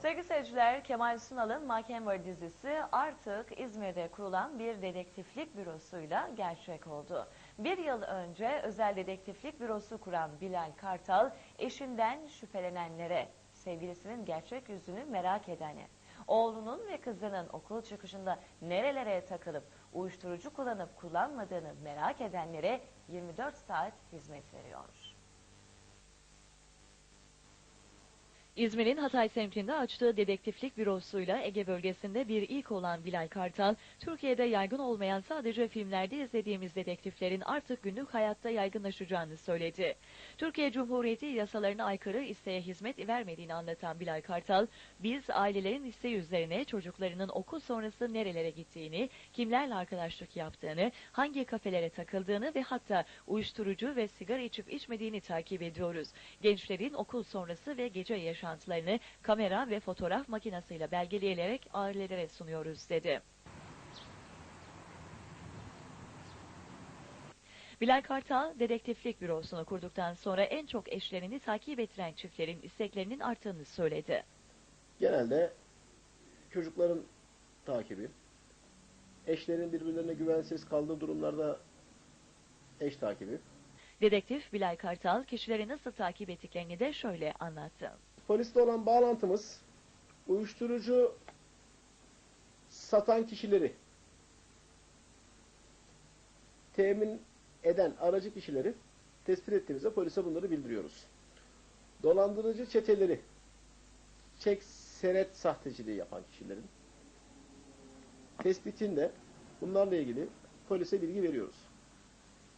Sevgili seyirciler, Kemal Sunal'ın Mahkem Var dizisi artık İzmir'de kurulan bir dedektiflik bürosuyla gerçek oldu. Bir yıl önce özel dedektiflik bürosu kuran Bilal Kartal, eşinden şüphelenenlere, sevgilisinin gerçek yüzünü merak edene, oğlunun ve kızının okul çıkışında nerelere takılıp uyuşturucu kullanıp kullanmadığını merak edenlere 24 saat hizmet veriyor. İzmir'in Hatay semtinde açtığı dedektiflik bürosuyla Ege bölgesinde bir ilk olan Bilal Kartal, Türkiye'de yaygın olmayan sadece filmlerde izlediğimiz dedektiflerin artık günlük hayatta yaygınlaşacağını söyledi. Türkiye Cumhuriyeti yasalarına aykırı isteğe hizmet vermediğini anlatan Bilal Kartal, biz ailelerin isteği üzerine çocuklarının okul sonrası nerelere gittiğini, kimlerle arkadaşlık yaptığını, hangi kafelere takıldığını ve hatta uyuşturucu ve sigara içip içmediğini takip ediyoruz. Gençlerin okul sonrası ve gece yaşantılarını kamera ve fotoğraf makinesiyle belgeleyerek ailelere sunuyoruz dedi. Bilal Kartal, dedektiflik bürosunu kurduktan sonra en çok eşlerini takip ettiren çiftlerin isteklerinin arttığını söyledi. Genelde çocukların takibi, eşlerin birbirlerine güvensiz kaldığı durumlarda eş takibi. Dedektif Bilal Kartal, kişileri nasıl takip ettiklerini de şöyle anlattı. Polisle olan bağlantımız uyuşturucu satan kişileri temin eden aracı kişileri tespit ettiğimizde polise bunları bildiriyoruz. Dolandırıcı çeteleri çek senet sahteciliği yapan kişilerin tespitinde bunlarla ilgili polise bilgi veriyoruz.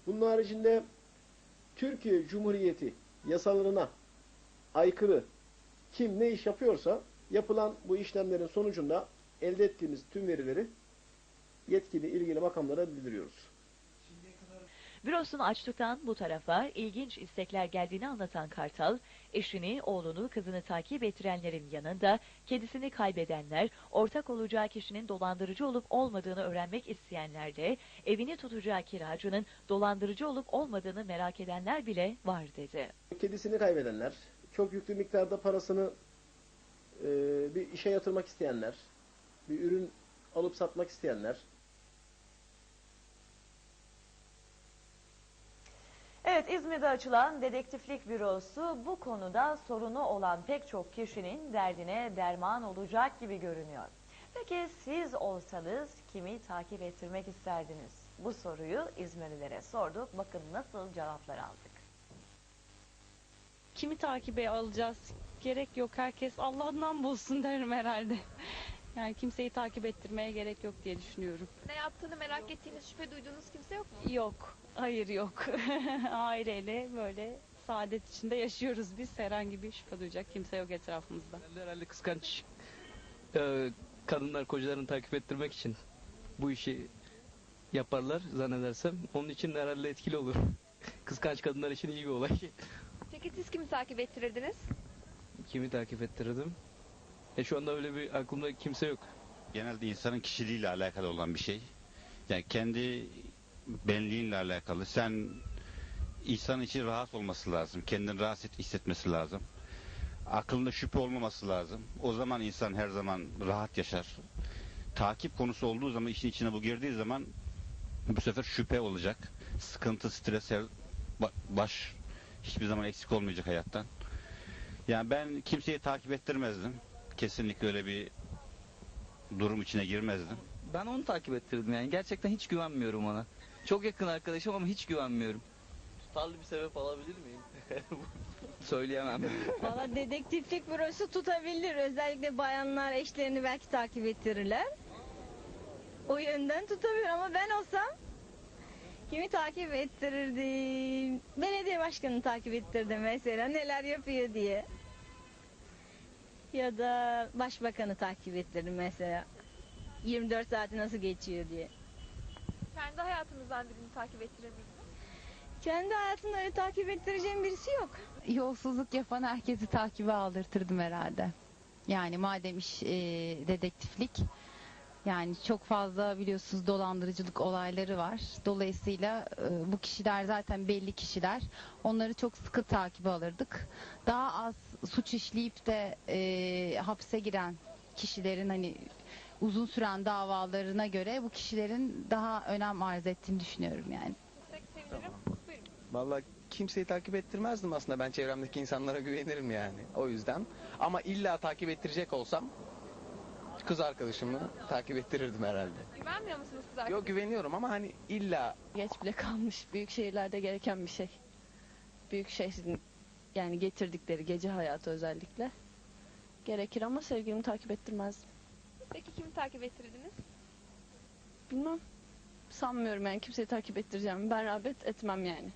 Bunun haricinde Türkiye Cumhuriyeti yasalarına aykırı kim ne iş yapıyorsa yapılan bu işlemlerin sonucunda elde ettiğimiz tüm verileri yetkili ilgili makamlara bildiriyoruz. Bürosunu açtıktan bu tarafa ilginç istekler geldiğini anlatan Kartal, eşini, oğlunu, kızını takip ettirenlerin yanında kedisini kaybedenler, ortak olacağı kişinin dolandırıcı olup olmadığını öğrenmek isteyenlerle, evini tutacağı kiracının dolandırıcı olup olmadığını merak edenler bile var dedi. Kedisini kaybedenler, çok yüklü miktarda parasını e, bir işe yatırmak isteyenler, bir ürün alıp satmak isteyenler, Evet İzmir'de açılan dedektiflik bürosu bu konuda sorunu olan pek çok kişinin derdine derman olacak gibi görünüyor. Peki siz olsanız kimi takip ettirmek isterdiniz? Bu soruyu İzmirlilere sorduk. Bakın nasıl cevaplar aldık. kimi takibe alacağız? Gerek yok. Herkes Allah'ından bulsun derim herhalde. Yani kimseyi takip ettirmeye gerek yok diye düşünüyorum. Ne yaptığını merak ettiğiniz, şüphe duyduğunuz kimse yok mu? Yok. Hayır yok. Aileyle böyle saadet içinde yaşıyoruz biz. Herhangi bir şüphe duyacak kimse yok etrafımızda. Herhalde, herhalde kıskanç e, kadınlar kocalarını takip ettirmek için bu işi yaparlar zannedersem. Onun için herhalde etkili olur. Kıskanç kadınlar için iyi bir olay. Peki siz kimi takip ettirirdiniz? Kimi takip ettirdim? E şu anda öyle bir aklımda kimse yok. genelde insanın kişiliğiyle alakalı olan bir şey. Yani kendi benliğinle alakalı. Sen insan için rahat olması lazım. Kendini rahat hissetmesi lazım. Aklında şüphe olmaması lazım. O zaman insan her zaman rahat yaşar. Takip konusu olduğu zaman işin içine bu girdiği zaman bu sefer şüphe olacak. Sıkıntı, stres, her- ba- baş hiçbir zaman eksik olmayacak hayattan. Yani ben kimseyi takip ettirmezdim. Kesinlikle öyle bir durum içine girmezdim. Ben onu takip ettirdim yani. Gerçekten hiç güvenmiyorum ona. Çok yakın arkadaşım ama hiç güvenmiyorum. Tutarlı bir sebep alabilir miyim? Söyleyemem. Valla dedektiflik bürosu tutabilir. Özellikle bayanlar eşlerini belki takip ettirirler. O yönden tutabilir ama ben olsam kimi takip ettirirdim? Belediye başkanını takip ettirdim mesela neler yapıyor diye. Ya da başbakanı takip ettirdim mesela. 24 saati nasıl geçiyor diye. Kendi hayatınızdan birini takip ettirir miydiniz? Kendi hayatımda öyle takip ettireceğim birisi yok. yolsuzluk yapan herkesi takibe aldırtırdım herhalde. Yani madem iş e, dedektiflik Yani çok fazla biliyorsunuz dolandırıcılık olayları var. Dolayısıyla e, bu kişiler zaten belli kişiler. Onları çok sıkı takibe alırdık. Daha az suç işleyip de e, hapse giren kişilerin hani uzun süren davalarına göre bu kişilerin daha önem arz ettiğini düşünüyorum yani. Buyurun. Vallahi kimseyi takip ettirmezdim aslında. Ben çevremdeki insanlara güvenirim yani. O yüzden. Ama illa takip ettirecek olsam kız arkadaşımı takip ettirirdim herhalde. Güvenmiyor musunuz kız Yok güveniyorum ama hani illa Geç bile kalmış. Büyük şehirlerde gereken bir şey. Büyük şehrin yani getirdikleri gece hayatı özellikle. Gerekir ama sevgilimi takip ettirmezdim. Peki kimi takip ettirirdiniz? Bilmem. Sanmıyorum yani kimseyi takip ettireceğim. Ben rağbet etmem yani.